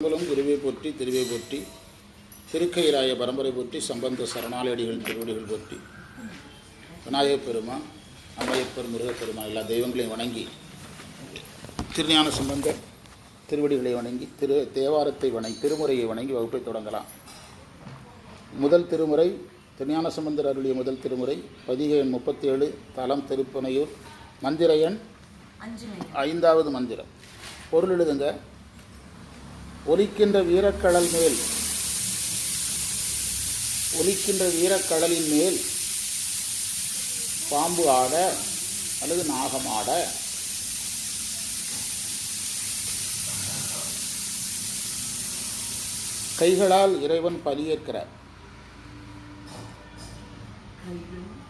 திருமலம் குருவை போற்றி திருவை போற்றி திருக்கையிலாய பரம்பரை போற்றி சம்பந்த சரணாலடிகள் திருவடிகள் போற்றி விநாயகப் பெருமான் அம்மையப்பர் முருகப்பெருமான் எல்லா தெய்வங்களையும் வணங்கி திருஞான சம்பந்தர் திருவடிகளை வணங்கி திரு தேவாரத்தை வணங்கி திருமுறையை வணங்கி வகுப்பை தொடங்கலாம். முதல் திருமுறை திருஞான சம்பந்தர் அருளிய முதல் திருமுறை பதிகை எண் முப்பத்தி ஏழு தலம் திருப்பனையூர் மந்திர எண் ஐந்தாவது மந்திரம். பொருள் எழுதுங்க. ஒலிக்கின்ற வீரக்கடல் மேல். ஒலிக்கின்ற வீரக்கடலின் மேல். பாம்பு ஆட அல்லது நாகம் ஆட. கைகளால் இறைவன் பலியேற்கிறார்.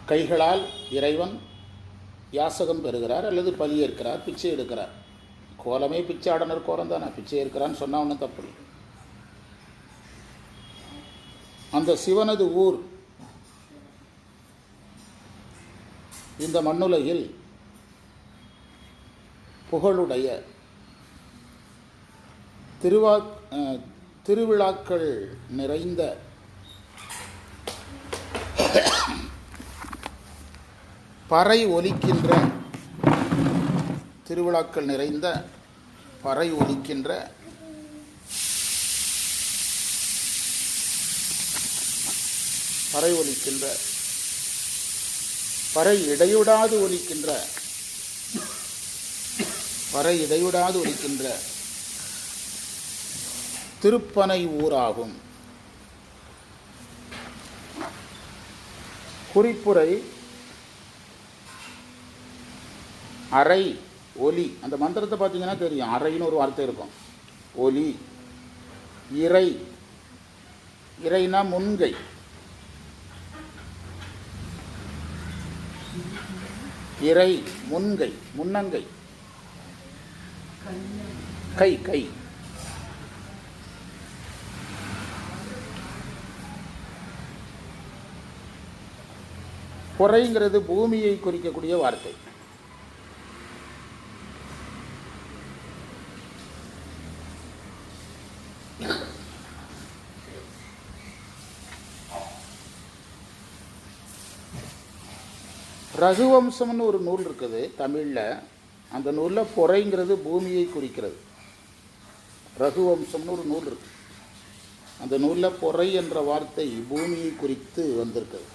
கைகளால் இறைவன் யாசகம் பெறுகிறார் அல்லது பலியேற்கிறார் பிச்சை எடுக்கிறார். கோலமே பிச்சை ஆடனர் கோலம் தானே பிச்சை இருக்கிறான்னு சொன்னால் ஒன்றும் தப்பு இல்லை. அந்த சிவனது ஊர் இந்த மண்ணுலகில் புகழுடைய திருவா அஹ், திருவிழாக்கள் நிறைந்த பறை ஒலிக்கின்ற திருவிழாக்கள் நிறைந்த பறை ஒலிக்கின்ற பறை ஒலிக்கின்ற பறை இடையுடாது ஒலிக்கின்ற பறை இடையுடாது ஒலிக்கின்ற திருப்பனை ஊராகும். குறிப்புரை அறை ஒலி. அந்த மந்திரத்தை பார்த்தீங்கன்னா தெரியும். அறைன்னு ஒரு வார்த்தை இருக்கும். ஒலி. இறை. இறைனா முன்கை. இறை முன்கை முன்னங்கை. கை கை. குறைங்கிறது பூமியை குறிக்கக்கூடிய வார்த்தை. ரகுவம்சம்னு ஒரு நூல் இருக்குது தமிழில். அந்த நூலில் பொறைங்கிறது பூமியை குறிக்கிறது. ரகுவம்சம்னு ஒரு நூல் இருக்கு. அந்த நூலில் பொறை என்ற வார்த்தை பூமியை குறித்து வந்திருக்குது.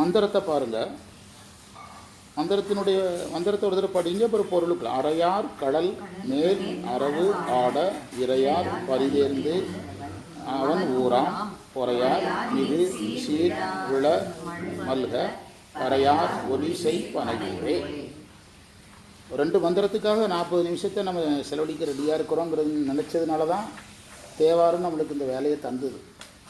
மந்திரத்தை பாருங்கள் மந்திரத்தினுடைய மந்திரத்தை ஒரு தடவை படிங்க அப்புறம் பொருளுக்கு அறையார் கடல் மேல் அரவு ஆட இறையார் பரிதேர்ந்து அவன் ஊராம். பொறையார் இது சீர் விழ மல்க பறையார் ஒலிசை பனையூரே ரெண்டு மந்திரத்துக்காக நாற்பது நிமிஷத்தை நம்ம செலவழிக்க ரெடியாக இருக்கிறோங்கிறது நினச்சதுனால தான் தேவாரம் நம்மளுக்கு இந்த வேலையை தந்தது.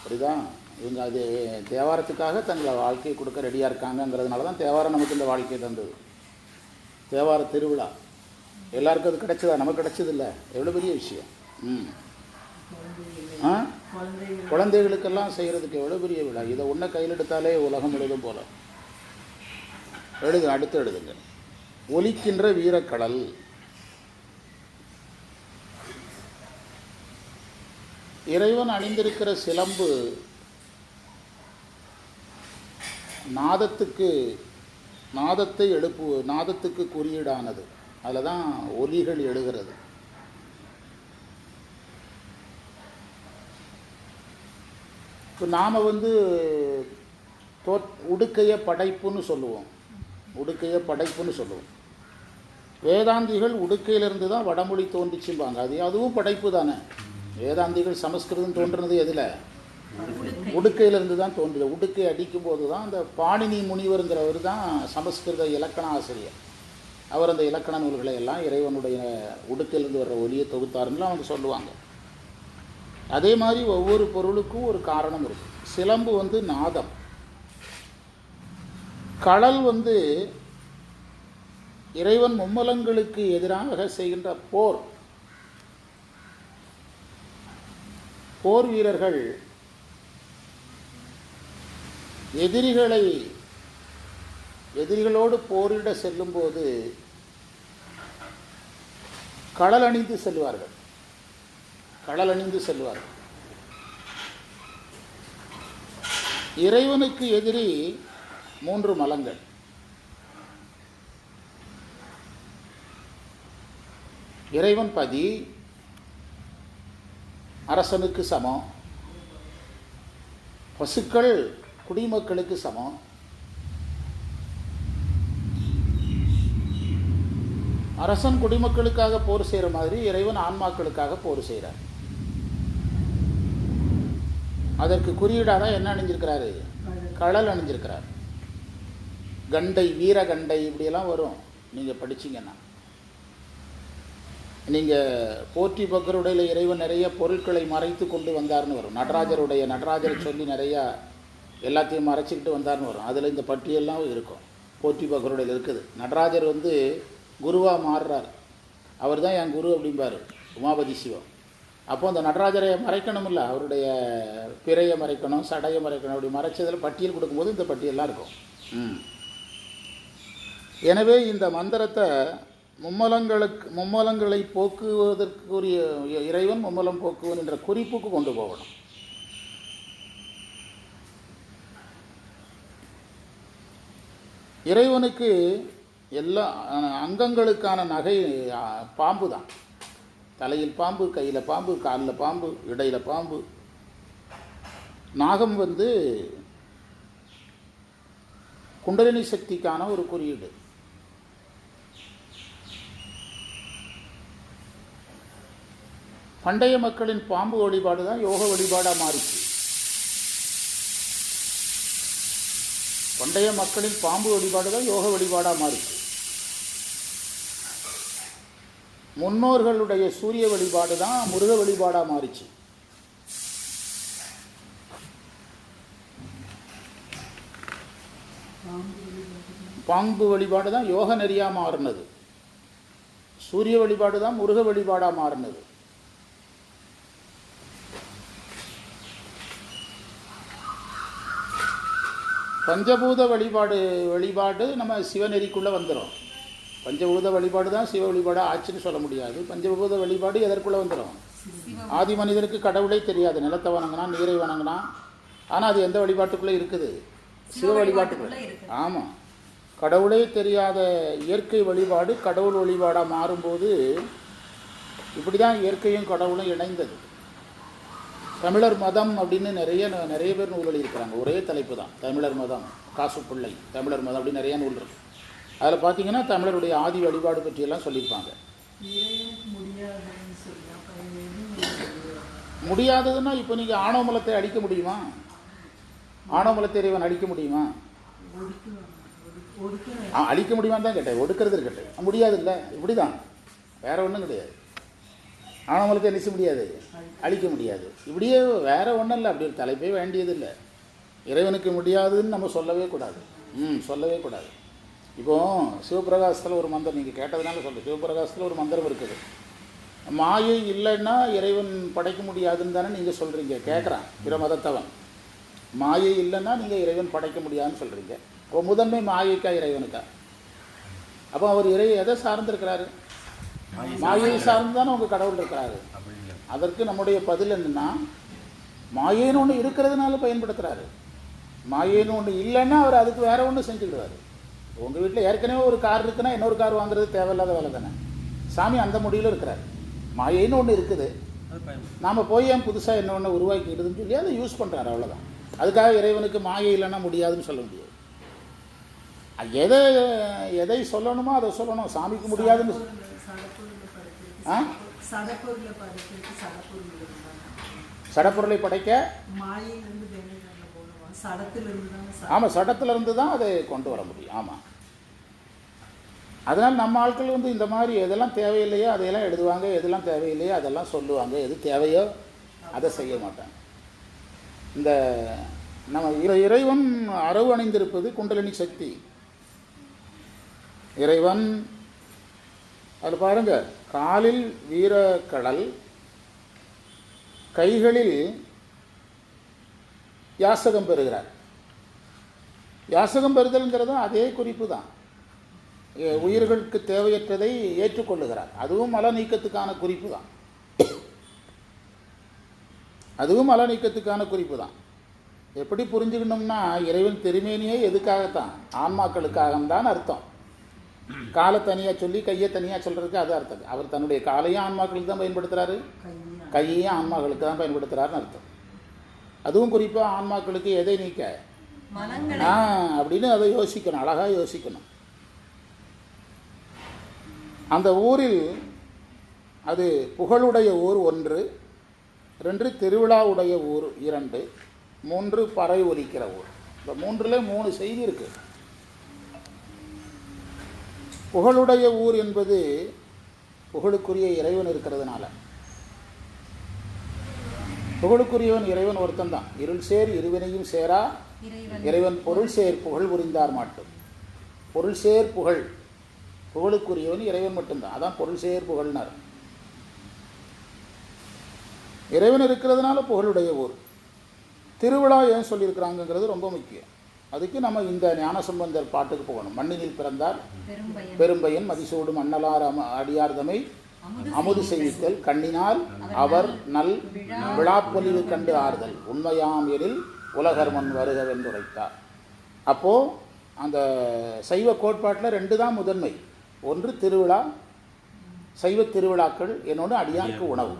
புரியுதா? இவங்க அது தேவாரத்துக்காக தங்களை வாழ்க்கையை கொடுக்க ரெடியாக இருக்காங்கங்கிறதுனால தான் தேவாரம் நமக்கு இந்த வாழ்க்கையை தந்தது. தேவார திருவிழா. எல்லாருக்கும் அது கிடச்சதா? நமக்கு கிடச்சதில்ல. எவ்வளோ பெரிய விஷயம். ம். ஆ? குழந்தைகளுக்கெல்லாம் செய்கிறதுக்கு எவ்வளோ பெரிய விழா? இதை ஒன்றை கையில் எடுத்தாலே உலகம் எழுதும் போல. எழுது அடுத்து எழுதுங்க. ஒலிக்கின்ற வீரக்கடல். இறைவன் அணிந்திருக்கிற சிலம்பு நாதத்துக்கு நாதத்தை எழுப்பு நாதத்துக்கு குறியீடானது. அதில் தான் ஒலிகள் எழுகிறது. இப்போ நாம் வந்து தோ உடுக்கைய படைப்புன்னு சொல்லுவோம். உடுக்கைய படைப்புன்னு சொல்லுவோம். வேதாந்திகள் உடுக்கையிலிருந்து தான் வடமொழி தோன்றிச்சும்பாங்க. அது அதுவும் படைப்பு தானே. வேதாந்திகள் சமஸ்கிருதம் தோன்றுனது எதில்? உடுக்கையிலிருந்து தான் தோன்றுது. உடுக்கை அடிக்கும் போது தான் அந்த பாணினி முனிவருங்கிறவர் தான் சமஸ்கிருத இலக்கண ஆசிரியர். அவர் அந்த இலக்கண நூல்களை எல்லாம் இறைவனுடைய உடுக்கையிலிருந்து வர்ற ஒலியை தொகுத்தாருன்னு அவங்க சொல்லுவாங்க. அதே மாதிரி ஒவ்வொரு பொருளுக்கும் ஒரு காரணம் இருக்கு. சிலம்பு வந்து நாதம். கடல் வந்து இறைவன் மும்மலங்களுக்கு எதிராக செய்கின்ற போர். போர் வீரர்கள் எதிரிகளை எதிரிகளோடு போரிட செல்லும்போது கடல் அணிந்து செல்வார்கள். கடல் அணிந்து இறைவனுக்கு எதிரி மூன்று மலங்கள். இறைவன் பதி அரசனுக்கு சமம் பசுக்கள் குடிமக்களுக்கு சமம் அரசன் குடிமக்களுக்காக போர் செய்கிற மாதிரி இறைவன் ஆன்மாக்களுக்காக போர் செய்கிறார். அதற்கு குறியீடாக தான் என்ன அணிஞ்சிருக்கிறாரு? கடல். அணிஞ்சிருக்கிறார். கண்டை வீர கண்டை இப்படியெல்லாம் வரும். நீங்கள் படிச்சீங்கன்னா. நீங்கள் போற்றி பக்கருடைய இறைவன் நிறைய பொருட்களை மறைத்து கொண்டு வந்தார்னு வரும். நடராஜருடைய நடராஜரை சொல்லி நிறையா எல்லாத்தையும் மறைச்சிக்கிட்டு வந்தார்னு வரும். அதில் இந்த பட்டியெல்லாம் இருக்கும். போற்றி பக்கருடையில் இருக்குது. நடராஜர் வந்து குருவாக மாறுறார். அவர் தான் என் குரு அப்படிம்பார். உமாபதி சிவம். அப்போ அந்த நடராஜரை மறைக்கணும்ல அவருடைய பிறையை மறைக்கணும் சடையை மறைக்கணும் அப்படி மறைச்சதில் பட்டியல் கொடுக்கும்போது இந்த பட்டியல்லாம் இருக்கும். ம். எனவே இந்த மந்திரத்தை மும்மலங்களுக்கு மும்மலங்களை போக்குவதற்குரிய இறைவன் மும்மலம் போக்குவன் என்ற குறிப்புக்கு கொண்டு போகணும். இறைவனுக்கு எல்லா அங்கங்களுக்கான நகை பாம்பு தான் தலையில் பாம்பு கையில் பாம்பு காலில் பாம்பு இடையில் பாம்பு. நாகம் வந்து குண்டலினி சக்திக்கான ஒரு குறியீடு. பண்டைய மக்களின் பாம்பு வழிபாடு தான் யோக வழிபாடாக மாறிச்சு. பண்டைய மக்களின் பாம்பு வழிபாடு தான் யோக வழிபாடாக மாறிச்சு. முன்னோர்களுடைய சூரிய வழிபாடு தான் முருக வழிபாடாக மாறிச்சு. பாம்பு வழிபாடு தான் யோக நெறியாக மாறினது. சூரிய வழிபாடு தான் முருக வழிபாடாக மாறினது. பஞ்சபூத வழிபாடு வழிபாடு நம்ம சிவநெறிக்குள்ளே வந்துடும் பஞ்சபூத வழிபாடு தான் சிவ வழிபாடு ஆச்சுன்னு சொல்ல முடியாது. பஞ்சபூத வழிபாடு எதற்குள்ளே வந்துடும் ஆதி மனிதனுக்கு கடவுளே தெரியாது. நிலத்தை வணங்கினா நீரை வணங்கினா. ஆனால் அது எந்த வழிபாட்டுக்குள்ளே இருக்குது? சிவ வழிபாட்டுக்குள்ளே. இருக்குது. ஆமாம் கடவுளே தெரியாத இயற்கை வழிபாடு கடவுள் வழிபாடாக மாறும்போது இப்படி தான் இயற்கையும் கடவுளும் இணைந்தது. தமிழர் மதம் அப்படின்னு நிறைய நிறைய பேர் நூல் எழுதியிருக்கிறாங்க ஒரே தலைப்பு தான். தமிழர் மதம் காசு பிள்ளை தமிழர் மதம் அப்படி நிறைய நூல் இருக்கு. அதில் பார்த்தீங்கன்னா தமிழருடைய ஆதி வழிபாடு பற்றியெல்லாம் சொல்லியிருப்பாங்க. முடியாததுன்னா இப்போ நீங்கள் ஆணவமலத்தை அடிக்க முடியுமா? ஆணவமலத்தை இறைவன் அடிக்க முடியுமா? ஆ, அழிக்க முடியுமான்னு தான் கேட்டேன். ஒடுக்கிறது இருக்கட்டும். முடியாது இல்லை இப்படி தான் வேற ஒன்றும் கிடையாது. ஆணவமலத்தை என்ன முடியாது. அழிக்க முடியாது. இப்படியே வேற ஒன்றும் இல்லை. அப்படி ஒரு தலைப்பே வேண்டியதில்லை. இறைவனுக்கு முடியாதுன்னு நம்ம சொல்லவே கூடாது. ம் சொல்லவே கூடாது. இப்போ சிவபிரகாசத்தில் ஒரு மந்திரம் நீங்கள் கேட்டதுனால சொல்கிறேன் சிவபிரகாசத்தில் ஒரு மந்திரம் இருக்குது. மாயை இல்லைன்னா இறைவன் படைக்க முடியாதுன்னு தானே நீங்கள் சொல்கிறீங்க கேட்குறான் பிற மதத்தவன் மாயை இல்லைன்னா நீங்கள் இறைவன் படைக்க முடியாதுன்னு சொல்கிறீங்க இப்போ முதன்மை மாயைக்கா இறைவனுக்கா? அப்போ அவர் இறை எதை சார்ந்திருக்கிறாரு? மாயை சார்ந்து தானே உங்கள் கடவுள் இருக்கிறாரு. அதற்கு நம்முடைய பதில் என்னன்னா மாயைன்னு ஒன்று இருக்கிறதுனால பயன்படுத்துகிறாரு மாயைன்னு ஒன்று இல்லைன்னா அவர் அதுக்கு வேற ஒன்று செஞ்சுக்கிடுவார். உங்கள் வீட்டில் ஏற்கனவே ஒரு கார் இருக்குன்னா இன்னொரு கார் வாங்குறது தேவையில்லாத வேலை தானே? சாமி அந்த முடிவில் இருக்கிறார். மாயைன்னு ஒன்று இருக்குது. நாம் போய் ஏன் புதுசாக என்ன ஒன்று உருவாக்கிடுதுன்னு சொல்லி அதை யூஸ் பண்ணுறாரு அவ்வளோதான் அதுக்காக இறைவனுக்கு மாயை இல்லைன்னா முடியாதுன்னு சொல்ல முடியாது. எதை எதை சொல்லணுமோ அதை சொல்லணும். சாமிக்கு முடியாதுன்னு ஆ? சடப்பொருளை படைக்க சடத்திலிருந்து ஆமாம் சட்டத்தில் இருந்து தான் அதை கொண்டு வர முடியும். ஆமாம் அதனால் நம்ம ஆட்கள் வந்து இந்த மாதிரி எதெல்லாம் தேவையில்லையோ அதையெல்லாம் எழுதுவாங்க எதெல்லாம் தேவையில்லையோ அதெல்லாம் சொல்லுவாங்க. எது தேவையோ அதை செய்ய மாட்டாங்க. இந்த நம்ம இறைவன் அரவு அணிந்திருப்பது குண்டலினி சக்தி. இறைவன் அதில் பாருங்க காலில் வீரக்கடல் கைகளில் யாசகம் பெறுகிறார். யாசகம் பெறுதல்ங்கிறதும் அதே குறிப்பு தான். உயிர்களுக்கு தேவையற்றதை ஏற்றுக்கொள்ளுகிறார். அதுவும் மல நீக்கத்துக்கான குறிப்பு தான். அதுவும் மல நீக்கத்துக்கான குறிப்பு தான். எப்படி புரிஞ்சுக்கணும்னா இறைவன் திருமேனியே எதுக்காகத்தான்? ஆன்மாக்களுக்காகத்தான் அர்த்தம். காலை தனியாக சொல்லி கையை தனியாக சொல்கிறதுக்கு அது அர்த்தம். அவர் தன்னுடைய காலையும் ஆன்மாக்களுக்கு தான் பயன்படுத்துகிறாரு கையா கையையும் ஆன்மாக்களுக்கு தான் பயன்படுத்துகிறாருன்னு அர்த்தம். அதுவும் குறிப்பாக ஆன்மாக்களுக்கு எதை நீக்க? ஆ அப்படின்னு அதை யோசிக்கணும். அழகாக யோசிக்கணும். அந்த ஊரில் அது புகழுடைய ஊர் ஒன்று ரெண்டு திருவிழாவுடைய ஊர் இரண்டு மூன்று பறை ஒலிக்கிற ஊர். இந்த மூன்றில் மூணு செய்தி இருக்கு. புகழுடைய ஊர் என்பது புகழுக்குரிய இறைவன் இருக்கிறதுனால. புகழுக்குரியவன் இறைவன் ஒருத்தன் தான். இருள் சேர் இருவினையும் சேரா இறைவன் பொருள் சேர் புகழ் புரிந்தார் மாட்டும். பொருள் சேர் புகழ். புகழுக்குரியவன் இறைவன் மட்டும்தான். அதான் பொருள் சேர் புகழ்னார். இறைவன் இருக்கிறதுனால புகழுடைய ஊர். திருவிழா ஏன் சொல்லியிருக்கிறாங்கங்கிறது ரொம்ப முக்கியம். அதுக்கு நம்ம இந்த ஞானசம்பந்தர் பாட்டுக்கு போகணும். மண்ணினில் பிறந்தார் பெரும்பயன். மதிசூடும் மன்னலார் அம அடியார்தமை அமுது செய்வித்தல் கண்ணினால் அவர் நல் விழாப்பொலிவு கண்டு ஆறுதல். உண்மையாம் எனில் உலகர் மண் வருகவென்றுரைத்தார் அப்போது அந்த சைவ கோட்பாட்டில் ரெண்டு தான் முதன்மை. ஒன்று திருவிழா சைவ திருவிழாக்கள் என்னோட அடியாருக்கு உணவு.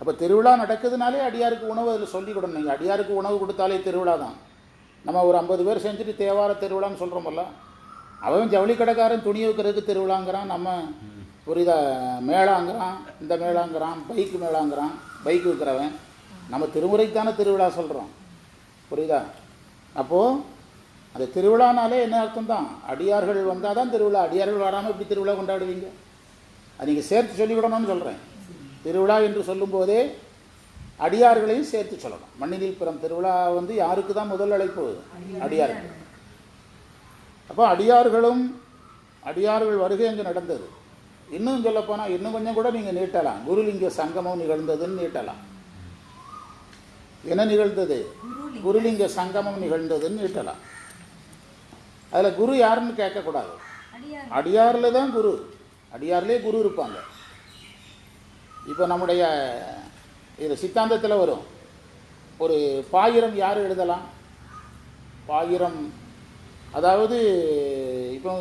அப்போ திருவிழா நடக்குதுனாலே அடியாருக்கு உணவு அதில் சொல்லிவிடணும் நீங்கள் அடியாருக்கு உணவு கொடுத்தாலே திருவிழா தான். நம்ம ஒரு ஐம்பது பேர் செஞ்சுட்டு தேவார திருவிழான்னு சொல்கிறோமல்ல அவன் ஜவுளி கடைக்காரன் துணி வைக்கிறதுக்கு திருவிழாங்கிறான் நம்ம புரியுதா மேளாங்கிறான் இந்த மேளாங்கிறான் பைக்கு மேளாங்கிறான் பைக் விற்கிறவன் நம்ம திருமுறைக்கு தானே திருவிழா சொல்கிறோம் புரியுதா? அப்போது அந்த திருவிழானாலே என்ன அர்த்தம் தான் அடியார்கள் வந்தால் தான் திருவிழா. அடியார்கள் வராமல் இப்படி திருவிழா கொண்டாடுவீங்க? அது நீங்கள் சேர்த்து சொல்லிவிடணும்னு சொல்கிறேன் திருவிழா என்று சொல்லும்போதே அடியார்களையும் சேர்த்து சொல்லணும். மண்ணினில் பிறம் திருவிழா வந்து யாருக்கு தான் முதல் அழைப்பு? அடியார்கள். அப்போ அடியார்களும் அடியார்கள் வருகை அங்கே நடந்தது. இன்னும் சொல்லப்போனால் இன்னும் கொஞ்சம் கூட நீங்கள் நீட்டலாம். குருலிங்க சங்கமம் நிகழ்ந்ததுன்னு நீட்டலாம். என்ன நிகழ்ந்தது? குருலிங்க சங்கமம் நிகழ்ந்ததுன்னு நீட்டலாம். அதில் குரு யாருன்னு கேட்கக்கூடாது. அடியார். அடியாரில் தான் குரு. அடியார்லேயே குரு இருப்பாங்க. இப்போ நம்முடைய இது சித்தாந்தத்தில் வரும். ஒரு பாயிரம் யார் எழுதலாம்? பாயிரம். அதாவது இப்போ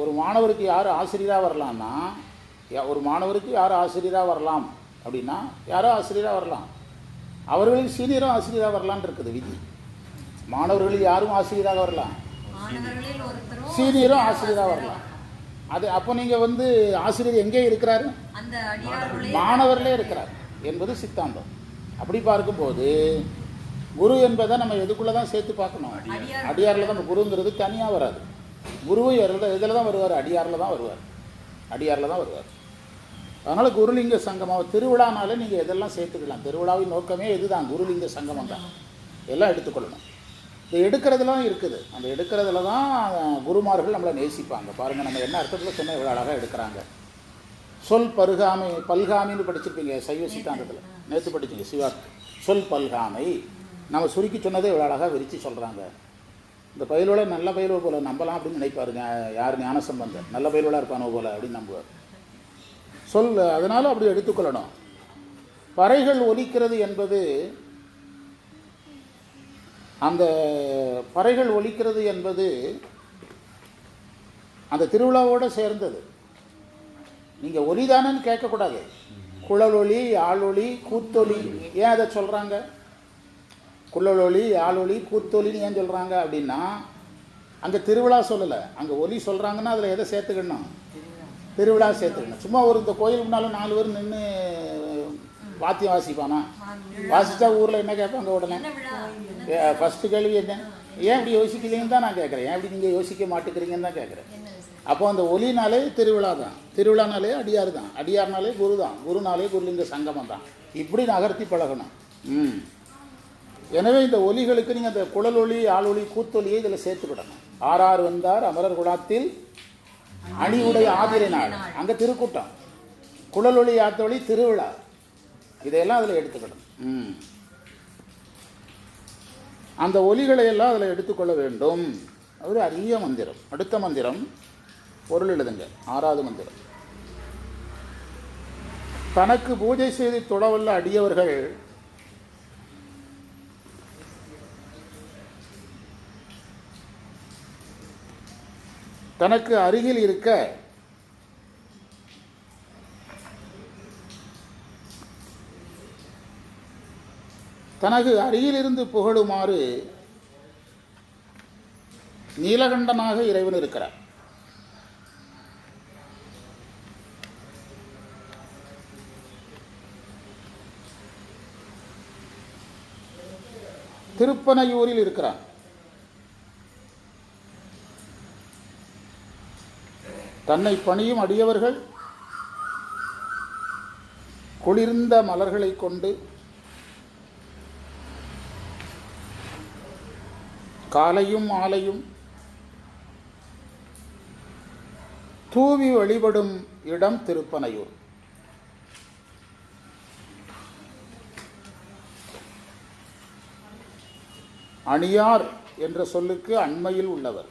ஒரு மாணவருக்கு யார் ஆசிரியராக வரலாம்னா ஒரு மாணவருக்கு யார் ஆசிரியராக வரலாம் அப்படின்னா யாரோ ஆசிரியராக வரலாம். அவர்களில் சீனியரும் ஆசிரியராக வரலான்னு இருக்குது விதி. மாணவர்களில் யாரும் ஆசிரியராக வரலாம். சீனியரும் ஆசிரியராக வரலாம். அது அப்போ நீங்கள் வந்து ஆசிரியர் எங்கே இருக்கிறாரு? மாணவர்களே இருக்கிறார் என்பது சித்தாந்தம். அப்படி பார்க்கும்போது குரு என்பதை நம்ம எதுக்குள்ளே தான் சேர்த்து பார்க்கணும்? அடியார் அடியாரில் தான் குருங்கிறது தனியாக வராது. குருவை இதில் தான் வருவார்? அடியாரில் தான் வருவார். அடியாரில் தான் வருவார். அதனால் குருலிங்க சங்கமம் திருவிழானாலே நீங்கள் எதெல்லாம் சேர்த்துக்கலாம்? திருவிழாவின் நோக்கமே இதுதான். குருலிங்க சங்கமம் தான். எல்லாம் எடுத்துக்கொள்ளணும். இந்த எடுக்கிறதுலாம் இருக்குது. அந்த எடுக்கிறதுல தான் குருமார்கள் நம்மளை நேசிப்பாங்க. பாருங்கள் நம்ம என்ன அர்த்தத்தில் சொன்னால் இவ்வளோ அழகாக எடுக்கிறாங்க. சொல் பருகாமை பல்காமின்னு படிச்சிருப்பீங்க சைவ சித்தாந்தத்தில். நேற்று படிச்சிங்க சிவா சொல் பல்காமை. நம்ம சுருக்கி சொன்னதே இவ்வளோ அழகாக விரித்து சொல்கிறாங்க இந்த பயிலோட நல்ல பயிலோ போல நம்பலாம் அப்படின்னு நினைப்பாருங்க யார் ஞானசம்பந்தர். நல்ல பயிலோட இருப்பானோ போல அப்படின்னு நம்புவார். சொல் அதனால அப்படி எடுத்துக்கொள்ளணும். பறைகள் ஒலிக்கிறது என்பது அந்த பறைகள் ஒலிக்கிறது என்பது அந்த திருவிழாவோடு சேர்ந்தது. நீங்கள் ஒலிதானன்னு கேட்கக்கூடாது. குழலொலி ஆளொலி கூத்தொலி ஏன் அதை சொல்கிறாங்க குழலொலி ஆளொலி கூத்தொலின்னு ஏன் சொல்கிறாங்க அப்படின்னா அங்கே திருவிழா சொல்லலை. அங்கே ஒலி சொல்கிறாங்கன்னா அதில் எதை சேர்த்துக்கணும்? திருவிழா சேர்த்துக்கணும். சும்மா ஒரு இந்த கோயில் முன்னாலும் நாலு பேர் நின்று வாத்தியம் வாசிப்பானா? வாசித்தா ஊரில் என்ன கேட்பாங்க உடனே. ஃபஸ்ட்டு கேள்வி என்ன? ஏன் இப்படி யோசிக்கலைன்னு தான் நான் கேட்குறேன். ஏன் இப்படி நீங்கள் யோசிக்க மாட்டேங்கிறீங்கன்னு தான் கேட்குறேன்? அப்போ அந்த ஒலினாலே திருவிழா தான் திருவிழானாலே அடியார் தான் அடியார்னாலே குரு தான் குருனாலே குருலிங்க சங்கமம் தான். இப்படி நகர்த்தி பழகணும். ம். எனவே இந்த ஒலிகளுக்கு நீங்கள் அந்த குழல் ஒலி ஆளொலி கூத்தொலியை இதில் சேர்த்துக்கிடணும் ஆறார் வந்தார் அமரர் குலாத்தில் அணிவுடைய ஆதிரை நாள். அங்கே திருக்கூட்டம். குழலொலி ஆத்தொலி திருவிழா. இதையெல்லாம் அதில் எடுத்துக்கிடணும் ம். அந்த ஒலிகளை எல்லாம் அதில் எடுத்துக்கொள்ள வேண்டும். ஒரு அரிய மந்திரம். அடுத்த மந்திரம் பொருள் எழுதுங்க. ஆறாவது மந்திரம். தனக்கு பூஜை செய்து தொழவல்ல அடியவர்கள் தனக்கு அருகில் இருக்க தனக்கு அருகிலிருந்து புகழுமாறு நீலகண்டனாக இறைவன் இருக்கிறார். திருப்பனையூரில் இருக்கிறான். தன்னை பணியும் அடியவர்கள் குளிர்ந்த மலர்களை கொண்டு காலையும் மாலையும் தூவி வழிபடும் இடம் திருப்பனையூர். அணியார் என்ற சொல்லுக்கு அண்மையில் உள்ளவர்.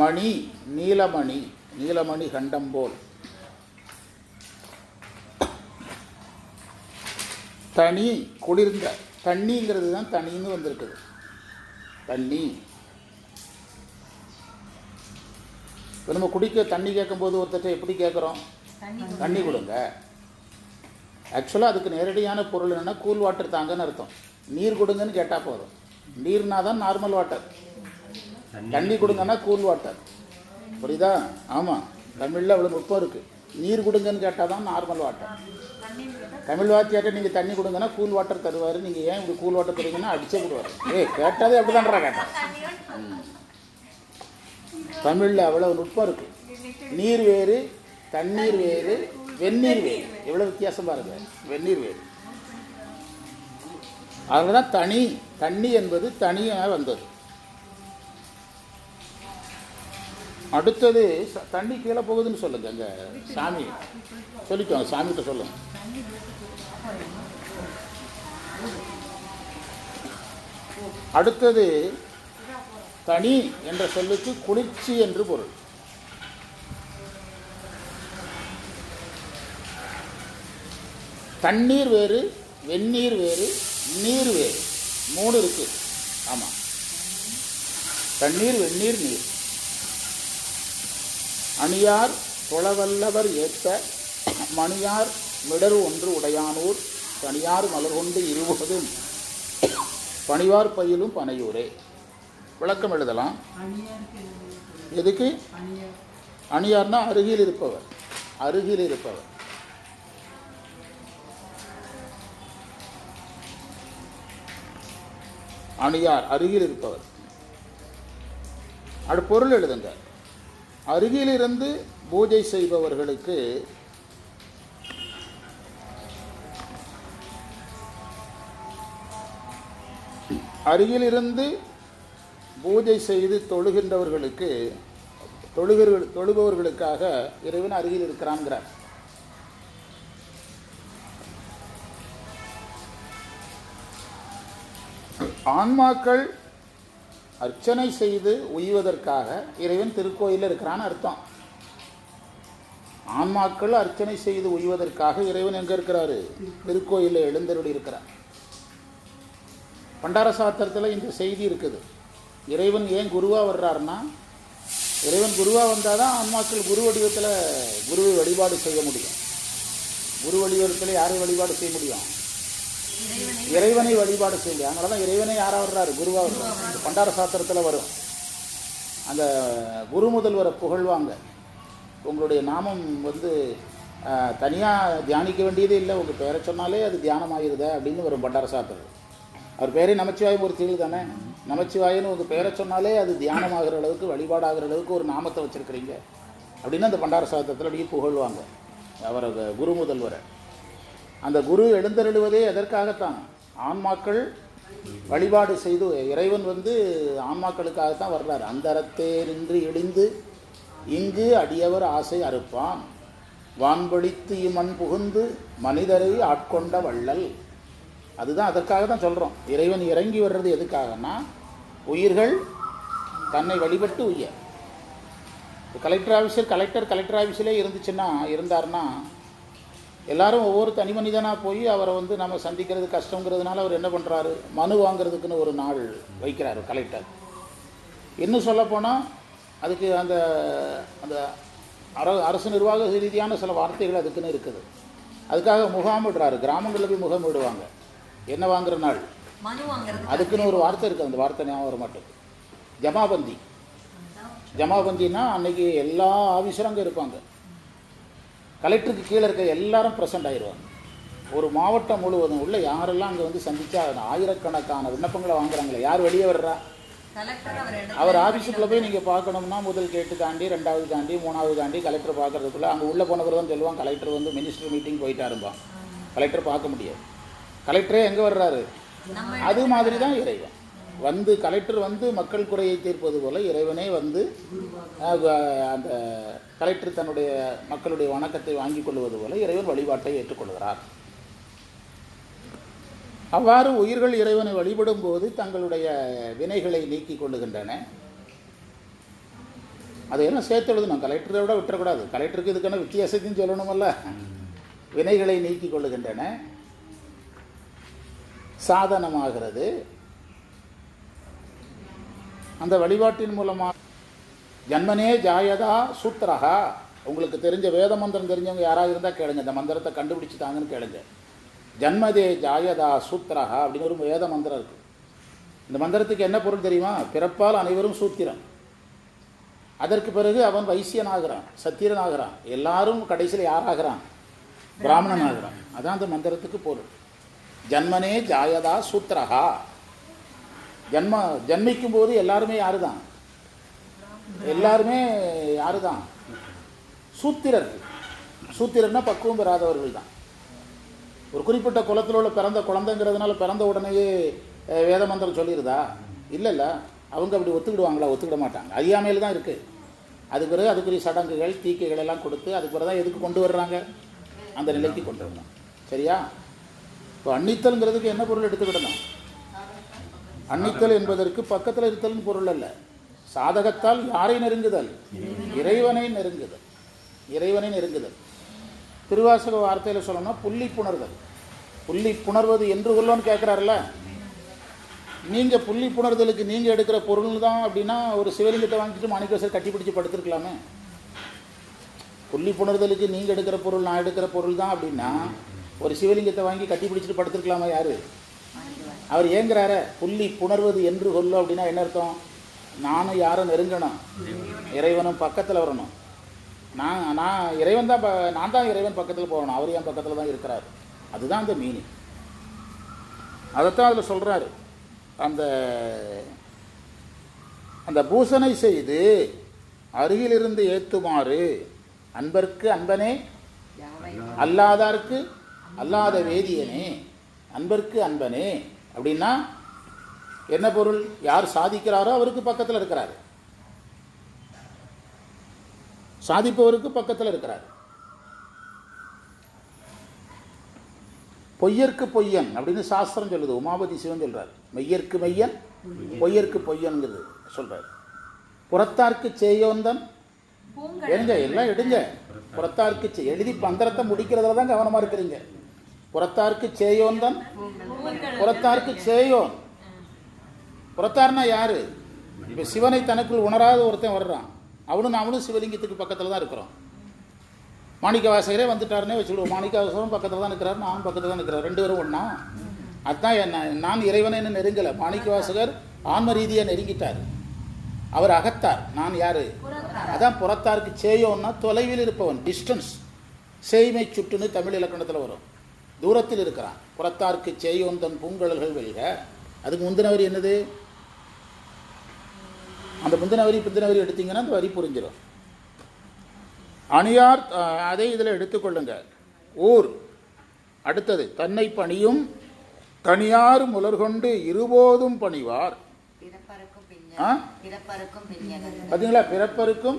மணி நீலமணி நீலமணி கண்டம் போல். தனி குளிர்ந்த தண்ணிங்கிறது தான் தனின்னு வந்திருக்குது. தண்ணி. இப்ப நம்ம குடிக்க தண்ணி கேட்கும்போது ஒருத்தர்ட்ட எப்படி கேட்குறோம்? தண்ணி தண்ணி கொடுங்க. ஆக்சுவலாக அதுக்கு நேரடியான பொருள் என்னென்னா கூல் வாட்டர் தாங்கன்னு அர்த்தம். நீர் கொடுங்கன்னு கேட்டால் போதும். நீர்னா தான் நார்மல் வாட்டர் தண்ணி கொடுங்கன்னா கூல் வாட்டர் புரியுதா? ஆமாம் தமிழில் அவ்வளோ நுட்பம் இருக்குது நீர் கொடுங்கன்னு கேட்டால் தான் நார்மல் வாட்டர் தமிழ் வாத்தியாட்ட நீங்கள் தண்ணி கொடுங்கன்னா கூல் வாட்டர் தருவார். நீங்கள் ஏன் இப்படி கூல் வாட்டர் தருவீங்கன்னா அடிச்சே விடுவார் ஏய் கேட்டதே அப்படி தான்றா கேட்டேன் தமிழில் அவ்வளோ நுட்பம் இருக்குது நீர் வேறு தண்ணீர் வேறு வெந்நீர் வேறு. எவ்வளோ வித்தியாசம் பாருங்க. வெந்நீர் வேறு. அதனால தான் தனி தண்ணி என்பது தனியாக வந்தது. அடுத்தது ச- தண்ணி கீழே போகுதுன்னு சொல்லுங்க அங்கே. சாமி. சொல்லிக்கோங்க சாமிகிட்ட சொல்லுங்க. அடுத்தது தனி என்ற சொல்லுக்கு குளிர்ச்சி என்று பொருள். தண்ணீர் வேறு வெந்நீர் வேறு நீர் வேறு. மூணு இருக்கு. ஆமாம் தண்ணீர் வெந்நீர் நீர். அணியார் தொழவல்லவர் ஏத்த மணியார் மிடர் ஒன்று உடையானூர் தனியார் மலர் கொண்டு இருவதும் பணிவார் பயிலும் பனையூரே. விளக்கம் எழுதலாம். எதுக்கு? அணியார்னா அருகில் இருப்பவர். அருகில் இருப்பவர். அணியார் அருகில் இருப்பவர். அது பொருள் எழுதுங்க. அருகிலிருந்து பூஜை செய்பவர்களுக்கு அருகிலிருந்து பூஜை செய்து தொழுகின்றவர்களுக்கு தொழுகிற தொழுபவர்களுக்காக இறைவன் அருகில் இருக்கிறான்கிறார். ஆன்மாக்கள் அர்ச்சனை செய்து உய்வதற்காக இறைவன் திருக்கோயிலில் இருக்கிறான்னு அர்த்தம். ஆன்மாக்கள் அர்ச்சனை செய்து உய்வதற்காக இறைவன் எங்கே இருக்கிறாரு? திருக்கோயிலில் எழுந்தருளி இருக்கிறார். பண்டார சாத்திரத்தில் இந்த செய்தி இருக்குது. இறைவன் ஏன் குருவாக வர்றாருன்னா இறைவன் குருவாக வந்தால் தான் ஆன்மாக்கள் குரு வடிவத்தில் குருவை வழிபாடு செய்ய முடியும். குரு வடிவத்தில் யாரை வழிபாடு செய்ய முடியும்? இறைவனை வழிபாடு செய்ய முடியும் அதனால தான் இறைவனை யாராக வர்றாரு குருவாக வர்றாரு இந்த பண்டார சாத்திரத்தில் வரும். அந்த குரு முதல்வரை புகழ்வாங்க. உங்களுடைய நாமம் வந்து தனியாக தியானிக்க வேண்டியதே இல்லை. உங்கள் பேரை சொன்னாலே அது தியானம் ஆகிருதா அப்படின்னு வரும் பண்டார சாத்திரம் அவர் பேரே நமச்சிவாயம் ஒரு தானே? நமச்சிவாயன்னு உங்கள் பேரை சொன்னாலே அது தியானம் ஆகிற அளவுக்கு வழிபாடாகிற அளவுக்கு ஒரு நாமத்தை வச்சுருக்கிறீங்க. அப்படின்னு அந்த பண்டார சாத்திரத்தில் அப்படியே புகழ்வாங்க. அவரது குரு முதல்வரை. அந்த குரு எழுந்தருளுவதே எதற்காகத்தான்? ஆன்மாக்கள் வழிபாடு செய்து இறைவன் வந்து ஆன்மாக்களுக்காகத்தான் வர்றார். அந்த நின்று இழிந்து இங்கு அடியவர் ஆசை அறுப்பான். வான்பொழித்து இம்மண் புகுந்து மனிதரை ஆட்கொண்ட வள்ளல். அதுதான் அதற்காக தான் சொல்கிறோம் இறைவன் இறங்கி வர்றது எதுக்காகனா உயிர்கள் தன்னை வழிபட்டு உய்ய. கலெக்டர் ஆஃபீஸர் கலெக்டர் கலெக்டர் ஆஃபீஸிலே இருந்துச்சுன்னா இருந்தார்னா எல்லாரும் ஒவ்வொரு தனி மனிதனாக போய் அவரை வந்து நம்ம சந்திக்கிறது கஷ்டங்கிறதுனால அவர் என்ன பண்ணுறாரு மனு வாங்குறதுக்குன்னு ஒரு நாள் வைக்கிறாரு கலெக்டர் இன்னும் சொல்லப்போனால் அதுக்கு அந்த அந்த அர அரசு நிர்வாக ரீதியான சில வார்த்தைகள் அதுக்குன்னு இருக்குது. அதுக்காக முகாமிடுறாரு கிராமங்களில் போய் முகாமிடுவாங்க என்ன வாங்குற நாள்? அதுக்குன்னு ஒரு வார்த்தை இருக்குது அந்த வார்த்தை ஞாபகம் வர மாட்டேங்குது. ஜமாபந்தி. ஜமாபந்தின்னா அன்னைக்கு எல்லா ஆஃபீஸரும் அங்கே இருப்பாங்க. கலெக்டருக்கு கீழே இருக்க எல்லாரும் ப்ரெசென்ட் ஆயிடுவாங்க. ஒரு மாவட்டம் முழுவதும் உள்ள யாரெல்லாம் அங்கே வந்து சந்திச்சா ஆயிரக்கணக்கான விண்ணப்பங்களை வாங்குறாங்களே யார் வெளியே வர்றா? கலெக்டர் அவர் ஆஃபீஸுக்குள்ளே போய் நீங்கள் பார்க்கணும்னா முதல் கேட்டு தாண்டி ரெண்டாவது தாண்டி மூணாவது தாண்டி கலெக்டர் பார்க்கறதுக்குள்ள அங்கே உள்ளே போனவர் தான் சொல்லுவான் கலெக்டர் வந்து மினிஸ்டர் மீட்டிங் போயிட்டாருப்பான் கலெக்டர் பார்க்க முடியாது. கலெக்டரே எங்கே வர்றாரு? அது மாதிரி தான் இறைவன். வந்து கலெக்டர் வந்து மக்கள் குறையை தீர்ப்பது போல இறைவனே வந்து அந்த கலெக்டர் தன்னுடைய மக்களுடைய வணக்கத்தை வாங்கிக் கொள்வது போல இறைவன் வழிபாட்டை ஏற்றுக்கொள்கிறார். அவ்வாறு உயிர்கள் இறைவனை வழிபடும் போது தங்களுடைய வினைகளை நீக்கிக் கொள்ளுகின்றன. அதையெல்லாம் சேர்த்து எழுதணும். கலெக்டரை விட விட்டுறக்கூடாது. கலெக்டருக்கு இதுக்கான வித்தியாசத்தையும் சொல்லணுமல்ல. வினைகளை நீக்கிக் கொள்ளுகின்றன. சாதனமாகிறது. அந்த வழிபாட்டின் மூலமாக ஜன்மனே ஜாயதா சூத்திரகா உங்களுக்கு தெரிஞ்ச வேத மந்திரம் தெரிஞ்சவங்க யாராவது இருந்தால் கேளுங்க. இந்த மந்திரத்தை கண்டுபிடிச்சிட்டாங்கன்னு கேளுங்க. ஜன்மதே ஜாயதா சூத்திரகா அப்படின்னு ஒரு வேத மந்திரம் இருக்கு. இந்த மந்திரத்துக்கு என்ன பொருள் தெரியுமா? பிறப்பால் அனைவரும் சூத்திரம். அதற்கு பிறகு அவன் வைசியனாகிறான் சத்திரனாகிறான். எல்லாரும் கடைசியில் யாராகிறான்? பிராமணன் ஆகிறான் அதான் அந்த மந்திரத்துக்கு பொருள். ஜன்மனே ஜாயதா சூத்திரகா ஜென்ம ஜன்மிக்கும் போது எல்லாருமே யாரு தான் எல்லாருமே யாரு தான் சூத்திரர்கள். சூத்திரர்னா பக்குவம் பெறாதவர்கள் தான் ஒரு குறிப்பிட்ட குலத்தில் உள்ள பிறந்த குழந்தைங்கிறதுனால பிறந்த உடனேயே வேத மந்திரம் சொல்லிடுதா இல்லைல்ல அவங்க அப்படி ஒத்துக்கிடுவாங்களா? ஒத்துக்கிட மாட்டாங்க. அறியாமையில் தான் இருக்குது அதுக்கு பிறகு அதுக்குரிய சடங்குகள் தீக்கைகள் எல்லாம் கொடுத்து அதுக்கு பிறகு தான் எதுக்கு கொண்டு வர்றாங்க? அந்த நிலைக்கு கொண்டு வரணும். சரியா? இப்போ அன்னித்தல்ங்கிறதுக்கு என்ன பொருள் எடுத்துக்கிடணும்? அன்னித்தல் என்பதற்கு பக்கத்தில் இருத்தல்னு பொருள் அல்ல. சாதகத்தால் யாரை நெருங்குதல்? இறைவனை நெருங்குதல். இறைவனை நெருங்குதல். திருவாசக வார்த்தையில் சொல்லணும்னா புள்ளி புணர்தல். புள்ளி புணர்வது என்று கொள்ளோன்னு கேட்குறாருல்ல நீங்கள் புள்ளி புணர்தலுக்கு நீங்கள் எடுக்கிற பொருள் தான் அப்படின்னா ஒரு சிவலிங்கத்தை வாங்கிட்டு மாணிக்கவாசர் கட்டி பிடிச்சி படுத்துருக்கலாமே. புள்ளி புணர்தலுக்கு நீங்கள் எடுக்கிற பொருள் நான் எடுக்கிற பொருள் தான் அப்படின்னா ஒரு சிவலிங்கத்தை வாங்கி கட்டி பிடிச்சிட்டு படுத்துருக்கலாமா யார்? அவர் ஏங்குறார புள்ளி புணர்வது என்று கொள்ளும் அப்படின்னா என்ன அர்த்தம்? நானும் யாரும் நெருங்கணும். இறைவனும் பக்கத்தில் வரணும். நான் நான் இறைவன் தான் நான் தான் இறைவன் பக்கத்தில் போகணும். அவர் என் பக்கத்தில் தான் இருக்கிறார். அதுதான் அந்த மீனிங் அதைத்தான் அதில் சொல்கிறாரு அந்த அந்த பூசனை செய்து அருகிலிருந்து ஏத்துமாறு அன்பர்க்கு அன்பனே அல்லாதார்க்கு அல்லாத வேதியனே அன்பர்க்கு அன்பனே அப்படின்னா என்ன பொருள்? யார் சாதிக்கிறாரோ அவருக்கு பக்கத்தில் இருக்கிறார். சாதிப்பவருக்கு பக்கத்தில் இருக்கிறார். பொய்யர்க்கு பொய்யன் அப்படின்னு சாஸ்திரம் சொல்லுது உமாபதி சிவன் சொல்றார். மெய்யர்க்கு மெய்யன் பொய்யர்க்கு பொய்யன்கிறது சொல்கிறார் புறத்தார்க்கு செய்யோந்தன் பூங்கழல் எடுங்க எல்லாம் எடுங்க. புறத்தார்க்கு எழுதி பந்தரத்தை முடிக்கிறதுல தான் கவனமா இருக்கிறீங்க. புறத்தார்க்கு சேயோன் தான்? புறத்தார்க்கு சேயோன். புறத்தார்னா யாரு? இப்போ சிவனை தனக்குள் உணராத ஒருத்தன் வர்றான். அவனும் நாமளும் சிவலிங்கத்துக்கு பக்கத்தில் தான் இருக்கிறோம். மாணிக்க வாசகரே வந்துட்டாருன்னே வச்சுக்கிடுவோம் மாணிக்க வாசகரும் பக்கத்தில் தான் இருக்கிறார் நானும் பக்கத்தில் தான் இருக்கிறார் ரெண்டு பேரும் ஒன்றா அதுதான் என்ன நான் இறைவனை என்ன நெருங்கலை. மாணிக்க வாசகர் ஆன்ம ரீதியாக நெருங்கிட்டார். அவர் அகத்தார். நான் யார்? அதான் புறத்தாருக்கு சேயோன்னா தொலைவில் இருப்பவன் டிஸ்டன்ஸ் சேய்மை சுட்டுன்னு தமிழ் இலக்கணத்தில் வரும். தூரத்தில் இருக்கிறான். புறத்தாருக்கு சேயோந்தன் பூங்கழல்கள் வெல்க. அதுக்கு முந்தின வரி என்னது? அந்த முந்தின வரி பிந்தின வரி எடுத்தீங்கன்னா அந்த வரி புரிஞ்சிடும் அணியார் அதை இதில் எடுத்துக்கொள்ளுங்க ஊர் அடுத்தது தன்னை பணியும் தனியார் முலர்கொண்டு இருபோதும் பணிவார். பார்த்தீங்களா பிறப்பருக்கும்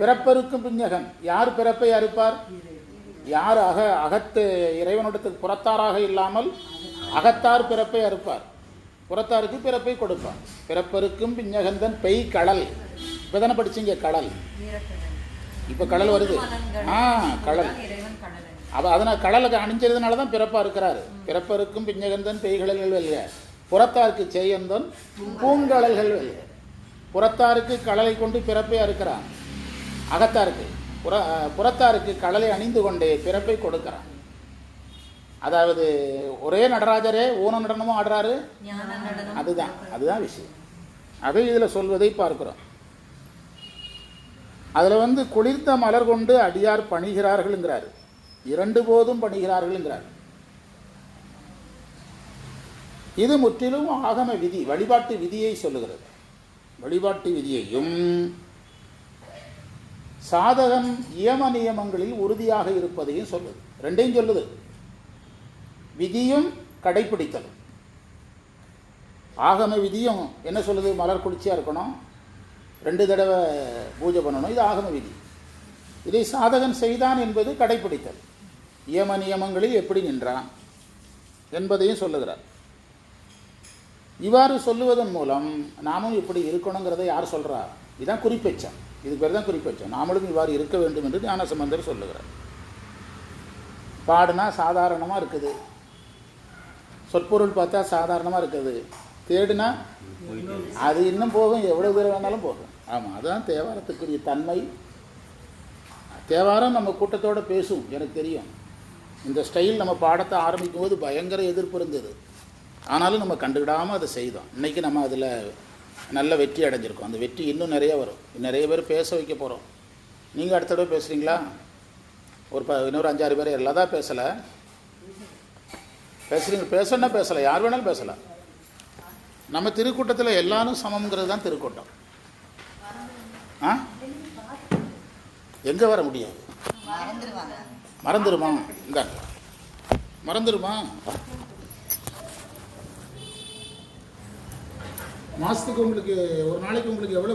பிறப்பருக்கும் பிஞ்சகன். யார் பிறப்பை அறுப்பார் யார் அக அகத்து இறைவனிடத்துக்கு புறத்தாராக இல்லாமல் அகத்தார் பிறப்பை அறுப்பார். புறத்தாருக்கு பிறப்பை கொடுப்பான் பிறப்பருக்கும் பிஞ்சகந்தன் பெய் கடல். இப்போ தானே படிச்சீங்க கடல். இப்போ கடல் வருது. ஆ கடல். அவ அதனால் கடலுக்கு அணிஞ்சதுனால தான் பிறப்பா இருக்கிறாரு. பிறப்பருக்கும் பிஞ்சகந்தன் பெய்கடல்கள் வெல்க. புறத்தாருக்கு செய்யந்தன் பூங்கடல்கள் வெல்க. புறத்தாருக்கு கடலை கொண்டு பிறப்பை அறுக்கிறான். அகத்தாருக்கு. புற புறத்தாருக்கு கடலை அணிந்து கொண்டே பிறப்பை கொடுக்கிறான். அதாவது ஒரே நடராஜரே ஊன நடனமும் ஆடுறாரு? அதுதான் அதுதான் விஷயம். அதை இதில் சொல்வதை பார்க்கிறோம். அதில் வந்து குளிர்ந்த மலர் கொண்டு அடியார் பணிகிறார்கள்ங்கிறார். இரண்டு போதும் பணிகிறார்கள்ங்கிறார். இது முற்றிலும் ஆகம விதி வழிபாட்டு விதியை சொல்லுகிறது. வழிபாட்டு விதியையும் சாதகன் நியம நியமங்களில் உறுதியாக இருப்பதையும் சொல்லுது. ரெண்டையும் சொல்லுது. விதியும் கடைபிடித்தலும் ஆகம விதியும் என்ன சொல்லுது? மலர் குளிர்ச்சியாக இருக்கணும். ரெண்டு தடவை பூஜை பண்ணணும். இது ஆகம விதி. இதை சாதகன் செய்தான் என்பது கடைபிடித்தல் நியம நியமங்களில் எப்படி நின்றான் என்பதையும் சொல்லுகிறார். இவ்வாறு சொல்லுவதன் மூலம் நாமும் இப்படி இருக்கணுங்கிறதை யார் சொல்கிறா இதுதான் குறிப்பெச்சம். இது பேர் தான் குறிப்பெச்சம் நாமளும் இவ்வாறு இருக்க வேண்டும் என்று ஞானசம்பந்தர் சொல்லுகிறார். பாடுனா சாதாரணமாக இருக்குது. சொற்பொருள் பார்த்தா சாதாரணமாக இருக்குது. தேடுனா அது இன்னும் போகும் எவ்வளோ தூரம் வேணாலும் போகும். ஆமாம் அதுதான் தேவாரத்துக்குரிய தன்மை. தேவாரம் நம்ம கூட்டத்தோட பேசும் எனக்கு தெரியும். இந்த ஸ்டைல் நம்ம பாடத்தை ஆரம்பிக்கும் போது பயங்கர எதிர்ப்பு இருந்தது. ஆனாலும் நம்ம கண்டுக்கிடாமல் அதை செய்தோம். இன்றைக்கி நம்ம அதில் நல்ல வெற்றி அடைஞ்சிருக்கோம். அந்த வெற்றி இன்னும் நிறைய வரும். நிறைய பேர் பேச வைக்க போகிறோம் நீங்கள் அடுத்த தடவை பேசுகிறீங்களா ஒரு ப இன்னொரு அஞ்சாறு பேர் எல்லாம் தான் பேசலை. பேசுகிறீங்க பேசணுன்னா பேசலை. யார் வேணாலும் பேசலாம் நம்ம திருக்கூட்டத்தில் எல்லாரும் சமம்ங்கிறது தான் திருக்கூட்டம். ஆ? எங்கே வர முடியாது மறந்துருமா? இந்த. மாதத்துக்கு உங்களுக்கு ஒரு நாளைக்கு உங்களுக்கு எவ்வளோ